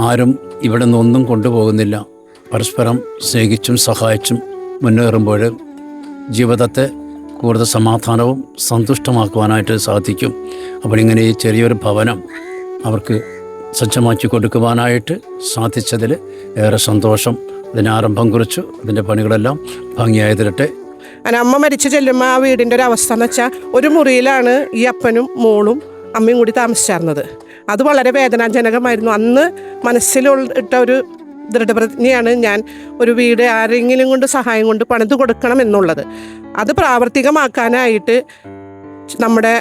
ആരും ഇവിടെ നിന്നൊന്നും കൊണ്ടുപോകുന്നില്ല. പരസ്പരം സ്നേഹിച്ചും സഹായിച്ചും മുന്നേറുമ്പോൾ ജീവിതത്തെ കൂടുതൽ സമാധാനവും സന്തുഷ്ടമാക്കുവാനായിട്ട് സാധിക്കും. അപ്പോൾ ഇങ്ങനെ ഈ ചെറിയൊരു ഭവനം അവർക്ക് സജ്ജമാക്കി കൊടുക്കുവാനായിട്ട് സാധിച്ചതിൽ ഏറെ സന്തോഷം. അതിന് ആരംഭം കുറിച്ചു അതിന്റെ പണികളെല്ലാം ഭംഗിയായി തരട്ടെ അമ്മ മരിച്ചു ചെല്ലുമ്പോൾ ആ വീടിന്റെ ഒരു അവസ്ഥ എന്ന് വെച്ചാൽ ഒരു മുറിയിലാണ് ഈ അപ്പനും മോളും അമ്മയും കൂടി താമസിച്ചിരുന്നത് അത് വളരെ വേദനാജനകമായിരുന്നു. അന്ന് മനസ്സിലുള്ള ഒരു ദൃഢപ്രതിജ്ഞയാണ് ഞാൻ ഒരു വീട് ആരെങ്കിലും കൊണ്ട് സഹായം കൊണ്ട് പണിത് കൊടുക്കണം എന്നുള്ളത്. അത് പ്രാവർത്തികമാക്കാനായിട്ട് നമ്മുടെ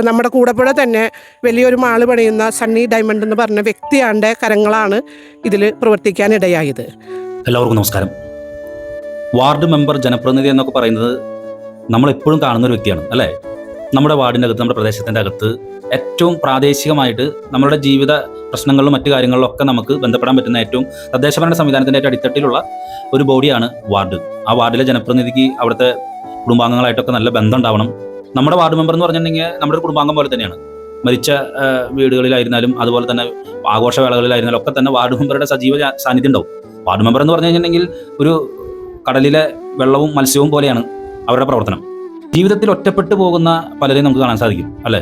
നമ്മുടെ കൂടെപ്പുഴ തന്നെ വലിയൊരു മാൾ പണിയുന്ന സണ്ണി ഡയമണ്ട് എന്ന് പറഞ്ഞ വ്യക്തിയാണ്ട കരങ്ങളാണ് ഇതിൽ പ്രവർത്തിക്കാനിടയായത്. എല്ലാവർക്കും നമസ്കാരം. വാർഡ് മെമ്പർ ജനപ്രതിനിധി എന്നൊക്കെ പറയുന്നത് നമ്മൾ എപ്പോഴും കാണുന്ന ഒരു വ്യക്തിയാണ് അല്ലേ? നമ്മുടെ വാർഡിന്റെ അകത്ത് നമ്മുടെ പ്രദേശത്തിന്റെ അകത്ത് ഏറ്റവും പ്രാദേശികമായിട്ട് നമ്മുടെ ജീവിത പ്രശ്നങ്ങളിലും മറ്റു കാര്യങ്ങളിലും ഒക്കെ നമുക്ക് ബന്ധപ്പെടാൻ പറ്റുന്ന ഏറ്റവും തദ്ദേശഭരണ സംവിധാനത്തിന്റെ ഏറ്റവും അടിത്തട്ടിലുള്ള ഒരു ബോഡിയാണ് വാർഡ്. ആ വാർഡിലെ ജനപ്രതിനിധിക്ക് അവിടുത്തെ കുടുംബാംഗങ്ങളായിട്ടൊക്കെ നല്ല ബന്ധം ഉണ്ടാവണം നമ്മുടെ വാർഡ് മെമ്പർ എന്ന് പറഞ്ഞിട്ടുണ്ടെങ്കിൽ നമ്മുടെ കുടുംബാംഗം പോലെ തന്നെയാണ്. മരിച്ച വീടുകളിലായിരുന്നാലും അതുപോലെ തന്നെ ആഘോഷവേളകളിലായിരുന്നാലും ഒക്കെ തന്നെ വാർഡ് മെമ്പറുടെ സജീവ സാന്നിധ്യം ഉണ്ടാവും. വാർഡ് മെമ്പർ എന്ന് പറഞ്ഞു കഴിഞ്ഞിട്ടുണ്ടെങ്കിൽ ഒരു കടലിലെ വെള്ളവും മത്സ്യവും പോലെയാണ് അവരുടെ പ്രവർത്തനം. ജീവിതത്തിൽ ഒറ്റപ്പെട്ടു പോകുന്ന പലരെയും നമുക്ക് കാണാൻ സാധിക്കും അല്ലേ?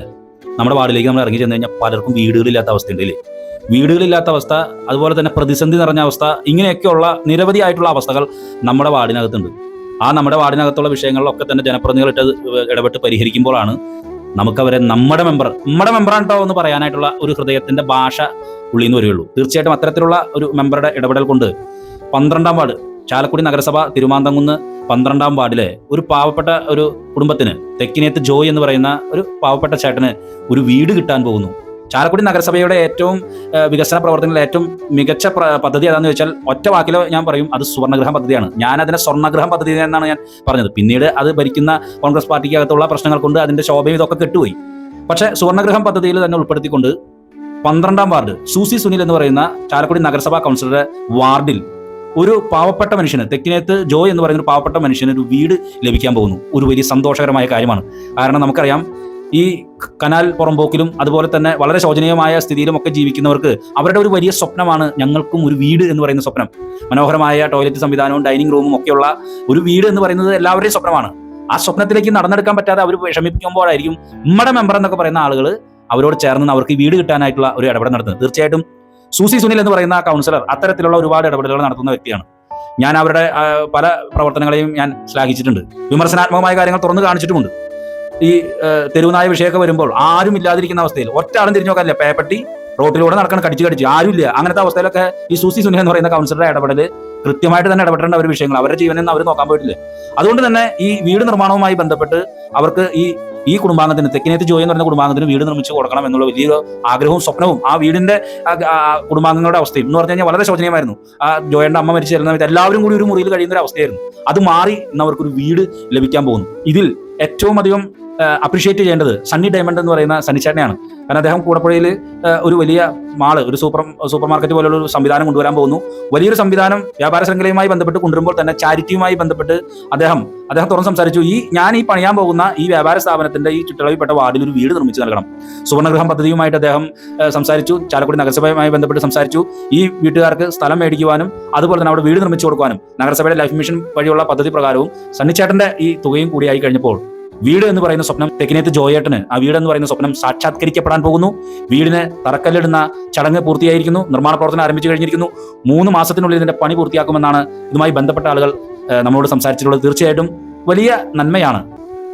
നമ്മുടെ വാർഡിലേക്ക് നമ്മൾ ഇറങ്ങി ചെന്ന് കഴിഞ്ഞാൽ പലർക്കും വീടുകളില്ലാത്ത അവസ്ഥയുണ്ട് ഇല്ലേ? വീടുകളില്ലാത്ത അവസ്ഥ അതുപോലെ തന്നെ പ്രതിസന്ധി നിറഞ്ഞ അവസ്ഥ ഇങ്ങനെയൊക്കെയുള്ള നിരവധി ആയിട്ടുള്ള അവസ്ഥകൾ നമ്മുടെ വാർഡിനകത്തുണ്ട്. ആ നമ്മുടെ വാർഡിനകത്തുള്ള വിഷയങ്ങളിലൊക്കെ തന്നെ ജനപ്രതിനിധികളിട്ട് ഇടപെട്ട് പരിഹരിക്കുമ്പോഴാണ് നമുക്കവരെ നമ്മുടെ മെമ്പർ നമ്മുടെ മെമ്പറാണ് കേട്ടോ എന്ന് പറയാനായിട്ടുള്ള ഒരു ഹൃദയത്തിന്റെ ഭാഷ ഉള്ളിൽ നിന്ന് വരികയുള്ളൂ. തീർച്ചയായിട്ടും അത്തരത്തിലുള്ള ഒരു മെമ്പറുടെ ഇടപെടൽ കൊണ്ട് പന്ത്രണ്ടാം വാർഡ് ചാലക്കുടി നഗരസഭ തിരുമാന്തംകുന്ന് പന്ത്രണ്ടാം വാർഡിലെ ഒരു പാവപ്പെട്ട ഒരു കുടുംബത്തിന് തെക്കിനേത്ത് ജോയ് എന്ന് പറയുന്ന ഒരു പാവപ്പെട്ട ചേട്ടന് ഒരു വീട് കിട്ടാൻ പോകുന്നു. ചാലക്കുടി നഗരസഭയുടെ ഏറ്റവും വികസന പ്രവർത്തനങ്ങളിൽ ഏറ്റവും മികച്ച പദ്ധതി ഏതാണെന്ന് വെച്ചാൽ ഒറ്റ വാക്കിലോ ഞാൻ പറയും അത് സുവർണഗ്രഹം പദ്ധതിയാണ്. ഞാൻ അതിനെ സ്വർണഗ്രഹം പദ്ധതി എന്നാണ് ഞാൻ പറഞ്ഞത്. പിന്നീട് അത് ഭരിക്കുന്ന കോൺഗ്രസ് പാർട്ടിക്ക് അകത്തുള്ള പ്രശ്നങ്ങൾ കൊണ്ട് അതിന്റെ ശോഭയും ഇതൊക്കെ കെട്ടുപോയി. പക്ഷേ സുവർണഗ്രഹം പദ്ധതിയിൽ തന്നെ ഉൾപ്പെടുത്തിക്കൊണ്ട് പന്ത്രണ്ടാം വാർഡ് സൂസി സുനിൽ എന്ന് പറയുന്ന ചാലക്കുടി നഗരസഭാ കൗൺസിലറുടെ വാർഡിൽ ഒരു പാവപ്പെട്ട മനുഷ്യന് തെക്കിനേത്ത് ജോ എന്ന് പറയുന്ന ഒരു പാവപ്പെട്ട മനുഷ്യന് ഒരു വീട് ലഭിക്കാൻ പോകുന്നു. ഒരു വലിയ സന്തോഷകരമായ കാര്യമാണ്. കാരണം നമുക്കറിയാം ഈ കനാൽ പുറമ്പോക്കിലും അതുപോലെ തന്നെ വളരെ ശോചനീയമായ സ്ഥിതിയിലും ഒക്കെ ജീവിക്കുന്നവർക്ക് അവരുടെ ഒരു വലിയ സ്വപ്നമാണ് ഞങ്ങൾക്കും ഒരു വീട് എന്ന് പറയുന്ന സ്വപ്നം. മനോഹരമായ ടോയ്ലറ്റ് സംവിധാനവും ഡൈനിങ് റൂമും ഒക്കെയുള്ള ഒരു വീട് എന്ന് പറയുന്നത് എല്ലാവരുടെയും സ്വപ്നമാണ്. ആ സ്വപ്നത്തിലേക്ക് നടന്നെടുക്കാൻ പറ്റാതെ അവർ വിഷമിക്കുമ്പോഴായിരിക്കും നമ്മുടെ മെമ്പർ എന്നൊക്കെ പറയുന്ന ആളുകൾ അവരോട് ചേർന്ന് അവർക്ക് വീട് കിട്ടാനായിട്ടുള്ള ഒരു ഇടപെടൽ നടത്തുന്നത്. തീർച്ചയായിട്ടും സൂസി സുനിൽ എന്ന് പറയുന്ന കൗൺസിലർ അത്തരത്തിലുള്ള ഒരുപാട് ഇടപെടലുകൾ നടത്തുന്ന വ്യക്തിയാണ്. ഞാൻ അവരുടെ പല പ്രവർത്തനങ്ങളെയും ഞാൻ ശ്ലാഘിച്ചിട്ടുണ്ട്. വിമർശനാത്മകമായ കാര്യങ്ങൾ തുറന്നു കാണിച്ചിട്ടുമുണ്ട്. ഈ ആ, തെരുവുനായ വിഷയമൊക്കെ വരുമ്പോൾ ആരും ഇല്ലാതിരിക്കുന്ന അവസ്ഥയിൽ ഒറ്റ തിരിഞ്ഞു നോക്കാനില്ല. പേപ്പട്ടി റോട്ടിലൂടെ നടക്കണം കടിച്ചു കടിച്ച്. ആരുമില്ല. അങ്ങനത്തെ അവസ്ഥയിലൊക്കെ ഈ സൂസി സുനിൽ എന്ന് പറയുന്ന കൗൺസിലറുടെ ഇടപെടൽ കൃത്യമായിട്ട് തന്നെ ഇടപെടേണ്ട ഒരു വിഷയങ്ങൾ അവരുടെ ജീവനെന്ന് അവർ നോക്കാൻ പോയിട്ടില്ല? അതുകൊണ്ട് തന്നെ ഈ വീട് നിർമ്മാണവുമായി ബന്ധപ്പെട്ട് അവർക്ക് ഈ ഈ കുടുംബാംഗത്തിന് തെക്കിനേത്ത് ജോയി എന്ന് പറയുന്ന കുടുംബാംഗത്തിന് വീട് നിർമ്മിച്ച് കൊടുക്കണം എന്നുള്ള വലിയ ആഗ്രഹവും സ്വപ്നവും ആ വീടിന്റെ കുടുംബാംഗങ്ങളുടെ അവസ്ഥയും. എന്ന് പറഞ്ഞു കഴിഞ്ഞാൽ വളരെ ശോചനീയമായിരുന്നു. ആ ജോയന്റെ അമ്മ മരിച്ചു തരുന്ന എല്ലാവരും കൂടി ഒരു മുറിയിൽ കഴിയുന്ന ഒരു അവസ്ഥയായിരുന്നു. അത് മാറി ഇന്ന് അവർക്കൊരു വീട് ലഭിക്കാൻ പോകുന്നു. ഇതിൽ ഏറ്റവും അധികം അപ്രീഷിയേറ്റ് ചെയ്യേണ്ടത് സണ്ണി ഡയമണ്ട് എന്ന് പറയുന്ന സണ്ണിച്ചേട്ടനെയാണ്. കാരണം അദ്ദേഹം കൂടപ്പുഴയിൽ ഒരു വലിയ മാൾ ഒരു സൂപ്പർ സൂപ്പർ മാർക്കറ്റ് പോലുള്ള ഒരു സംവിധാനം കൊണ്ടുവരാൻ പോകുന്നു. വലിയൊരു സംവിധാനം വ്യാപാര ശൃംഖലയുമായി ബന്ധപ്പെട്ട് കൊണ്ടുവരുമ്പോൾ തന്നെ ചാരിറ്റിയുമായി ബന്ധപ്പെട്ട് അദ്ദേഹം അദ്ദേഹം തുറന്ന് സംസാരിച്ചു. ഈ ഞാൻ ഈ പണിയാൻ പോകുന്ന ഈ വ്യാപാര സ്ഥാപനത്തിന്റെ ഈ ചുറ്റളവിൽപ്പെട്ട വാർഡിൽ ഒരു വീട് നിർമ്മിച്ചു നൽകണം. സുവർണഗ്രഹം പദ്ധതിയുമായിട്ട് അദ്ദേഹം സംസാരിച്ചു. ചാലക്കുടി നഗരസഭയുമായി ബന്ധപ്പെട്ട് സംസാരിച്ചു. ഈ വീട്ടുകാർക്ക് സ്ഥലം മേടിക്കുവാനും അതുപോലെ തന്നെ അവിടെ വീട് നിർമ്മിച്ചു കൊടുക്കാനും നഗരസഭയുടെ ലൈഫ് മിഷൻ വഴിയുള്ള പദ്ധതി പ്രകാരവും സണ്ണിച്ചേട്ടന്റെ ഈ തുകയും കൂടിയായി കഴിഞ്ഞപ്പോൾ വീട് എന്ന് പറയുന്ന സ്വപ്നം തെക്കിനേത്ത് ജോയേട്ടന് ആ വീട് എന്ന് പറയുന്ന സ്വപ്നം സാക്ഷാത്കരിക്കപ്പെടാൻ പോകുന്നു. വീടിന് തറക്കല്ലിടുന്ന ചടങ്ങ് പൂർത്തിയായിരിക്കുന്നു നിർമ്മാണ പ്രവർത്തനം ആരംഭിച്ചു കഴിഞ്ഞിരിക്കുന്നു. മൂന്ന് മാസത്തിനുള്ളിൽ ഇതിന്റെ പണി പൂർത്തിയാക്കുമെന്നാണ് ഇതുമായി ബന്ധപ്പെട്ട ആളുകൾ നമ്മളോട് സംസാരിച്ചിട്ടുള്ളത്. തീർച്ചയായിട്ടും വലിയ നന്മയാണ്.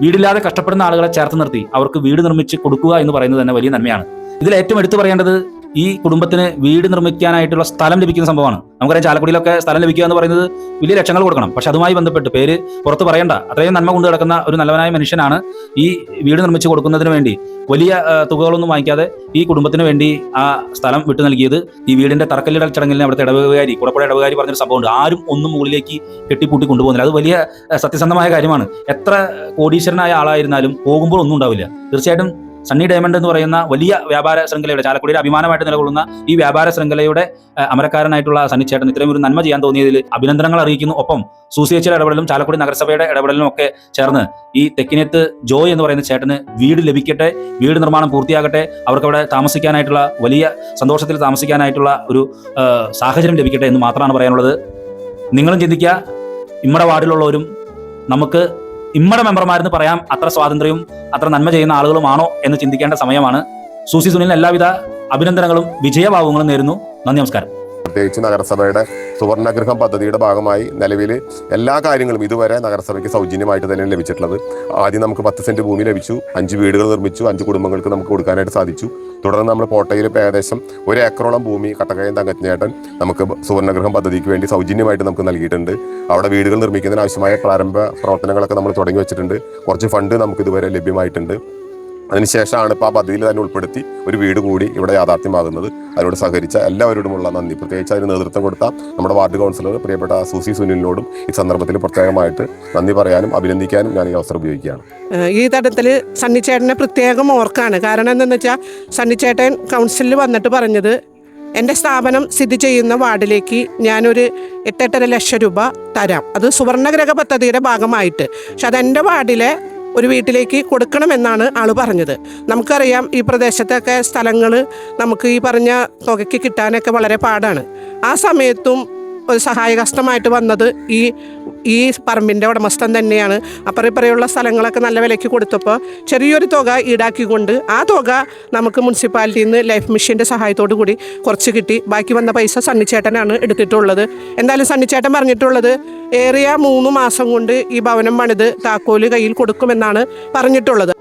വീടില്ലാതെ കഷ്ടപ്പെടുന്ന ആളുകളെ ചേർത്ത് നിർത്തി അവർക്ക് വീട് നിർമ്മിച്ച് കൊടുക്കുക എന്ന് പറയുന്നത് തന്നെ വലിയ നന്മയാണ്. ഇതിൽ ഏറ്റവും എടുത്തു പറയേണ്ടത് ഈ കുടുംബത്തിന് വീട് നിർമ്മിക്കാനായിട്ടുള്ള സ്ഥലം ലഭിക്കുന്ന സംഭവമാണ്. നമുക്കറിയാം ചാലക്കുടിയിലൊക്കെ സ്ഥലം ലഭിക്കുക എന്ന് പറയുന്നത് വലിയ ലക്ഷങ്ങൾ കൊടുക്കണം. പക്ഷെ അതുമായി ബന്ധപ്പെട്ട് പേര് പുറത്ത് പറയണ്ട. അത്രയും നന്മ കൊണ്ട് കിടക്കുന്ന ഒരു നല്ലവനായ മനുഷ്യനാണ് ഈ വീട് നിർമ്മിച്ചു കൊടുക്കുന്നതിന് വേണ്ടി വലിയ തുകകളൊന്നും വാങ്ങിക്കാതെ ഈ കുടുംബത്തിന് വേണ്ടി ആ സ്ഥലം വിട്ടു നൽകിയത് ഈ വീടിന്റെ തറക്കല്ലിടൽ ചടങ്ങിൽ അവിടുത്തെ ഇടവകാരി കുടപ്പുഴ ഇടവകാരി പറഞ്ഞൊരു സംഭവമുണ്ട്. ആരും ഒന്നും മുകളിലേക്ക് കെട്ടിപ്പൂട്ടി കൊണ്ടുപോകുന്നില്ല. അത് വലിയ സത്യസന്ധമായ കാര്യമാണ്. എത്ര കോടീശ്വരനായ ആളായിരുന്നാലും പോകുമ്പോൾ ഒന്നും ഉണ്ടാവില്ല. തീർച്ചയായിട്ടും സണ്ണി ഡയമണ്ട് എന്ന് പറയുന്ന വലിയ വ്യാപാര ശൃംഖലയുടെ ചാലക്കുടിയുടെ അഭിമാനമായിട്ട് നിലകൊള്ളുന്ന ഈ വ്യാപാര ശൃംഖലയുടെ അമരക്കാരനായിട്ടുള്ള സണ്ണി ചേട്ടൻ ഇത്രയും ഒരു നന്മ ചെയ്യാൻ തോന്നിയതിൽ അഭിനന്ദനങ്ങൾ അറിയിക്കുന്നു. ഒപ്പം സൂസിയച്ചിയുടെ ഇടപെടലും ചാലക്കുടി നഗരസഭയുടെ ഇടപെടലും ഒക്കെ ചേർന്ന് ഈ തെക്കിനത്ത് ജോയ് എന്ന് പറയുന്ന ചേട്ടന് വീട് ലഭിക്കട്ടെ വീട് നിർമ്മാണം പൂർത്തിയാകട്ടെ അവർക്ക് അവിടെ താമസിക്കാനായിട്ടുള്ള വലിയ സന്തോഷത്തിൽ താമസിക്കാനായിട്ടുള്ള ഒരു സാഹചര്യം ലഭിക്കട്ടെ എന്ന് മാത്രമാണ് പറയാനുള്ളത്. നിങ്ങളും ചിന്തിക്കുക ഇമ്മടെ വാർഡിലുള്ളവരും നമുക്ക് ഇമ്മടെ മെമ്പർമാരെന്ന് പറയാം അത്ര സ്വാതന്ത്ര്യവും അത്ര നന്മ ചെയ്യുന്ന ആളുകളുമാണോ എന്ന് ചിന്തിക്കേണ്ട സമയമാണ്. സൂസി സുനിലിന് എല്ലാവിധ അഭിനന്ദനങ്ങളും വിജയഭാവങ്ങളും നേരുന്നു. നന്ദി നമസ്കാരം. പ്രത്യേകിച്ച് നഗരസഭയുടെ സുവർണഗൃഹം പദ്ധതിയുടെ ഭാഗമായി നിലവിൽ എല്ലാ കാര്യങ്ങളും ഇതുവരെ നഗരസഭയ്ക്ക് സൗജന്യമായിട്ട് തന്നെയാണ് ലഭിച്ചിട്ടുള്ളത്. ആദ്യം നമുക്ക് പത്ത് സെന്റ് ഭൂമി ലഭിച്ചു അഞ്ച് വീടുകൾ നിർമ്മിച്ചു അഞ്ച് കുടുംബങ്ങൾക്ക് നമുക്ക് കൊടുക്കാനായിട്ട് സാധിച്ചു. തുടർന്ന് നമ്മൾ കോട്ടയിൽ ഏകദേശം ഒരു ഏക്കറോളം ഭൂമി കട്ടക്കയം തങ്കച്ചേട്ടൻ നമുക്ക് സുവർണഗൃഹം പദ്ധതിക്ക് വേണ്ടി സൗജന്യമായിട്ട് നമുക്ക് നൽകിയിട്ടുണ്ട്. അവിടെ വീടുകൾ നിർമ്മിക്കുന്നതിന് ആവശ്യമായ പ്രാരംഭ പ്രവർത്തനങ്ങളൊക്കെ നമ്മൾ തുടങ്ങി വെച്ചിട്ടുണ്ട്. കുറച്ച് ഫണ്ട് നമുക്ക് ഇതുവരെ ലഭ്യമായിട്ടുണ്ട്. അതിനുശേഷമാണ് ഇപ്പോൾ ആ പദ്ധതിയിൽ തന്നെ ഉൾപ്പെടുത്തി ഒരു വീട് കൂടി ഇവിടെ യാഥാർത്ഥ്യമാകുന്നത്. അതിനോട് സഹകരിച്ച എല്ലാവരോടുമുള്ള നന്ദി. പ്രത്യേകിച്ച് അതിന് നേതൃത്വം കൊടുത്ത നമ്മുടെ വാർഡ് കൗൺസിലർ പ്രിയപ്പെട്ട സൂസി സുനിലിനോടും ഈ സന്ദർഭത്തിൽ പ്രത്യേകമായിട്ട് നന്ദി പറയാനും അഭിനന്ദിക്കാനും ഞാൻ ഈ അവസരം ഉപയോഗിക്കുകയാണ്. ഈ തരത്തിൽ സണ്ണിച്ചേട്ടനെ പ്രത്യേകം ഓർക്കാണ്. കാരണം എന്തെന്ന് വെച്ചാൽ സണ്ണിച്ചേട്ടൻ കൗൺസിലിൽ വന്നിട്ട് പറഞ്ഞത് എന്റെ സ്ഥാപനം സ്ഥിതി ചെയ്യുന്ന വാർഡിലേക്ക് ഞാനൊരു എട്ടെട്ടര ലക്ഷം രൂപ തരാം. അത് സുവർണഗ്രഹ പദ്ധതിയുടെ ഭാഗമായിട്ട്. പക്ഷെ അതെന്റെ വാർഡിലെ ഒരു വീട്ടിലേക്ക് കൊടുക്കണമെന്നാണ് ആൾ പറഞ്ഞത്. നമുക്കറിയാം ഈ പ്രദേശത്തൊക്കെ സ്ഥലങ്ങൾ നമുക്ക് ഈ പറഞ്ഞ തുകയ്ക്ക് കിട്ടാനൊക്കെ വളരെ പാടാണ്. ആ സമയത്തും ഒരു സഹായകസ്തമായിട്ട് വന്നത് ഈ ഈ പറമ്പിന്റെ ഉടമസ്ഥൻ തന്നെയാണ്. അപ്പുറം ഇപ്പറയുള്ള സ്ഥലങ്ങളൊക്കെ നല്ല വിലയ്ക്ക് കൊടുത്തപ്പോൾ ചെറിയൊരു തുക ഈടാക്കിക്കൊണ്ട് ആ തുക നമുക്ക് മുനിസിപ്പാലിറ്റിയിൽ നിന്ന് ലൈഫ് മിഷന്റെ സഹായത്തോടു കൂടി കുറച്ച് കിട്ടി. ബാക്കി വന്ന പൈസ സണ്ണിച്ചേട്ടനാണ് എടുത്തിട്ടുള്ളത്. എന്തായാലും സണ്ണിച്ചേട്ടൻ പറഞ്ഞിട്ടുള്ളത് ഏറിയ മൂന്ന് മാസം കൊണ്ട് ഈ ഭവനം പണിത് താക്കോൽ കയ്യിൽ കൊടുക്കുമെന്നാണ് പറഞ്ഞിട്ടുള്ളത്.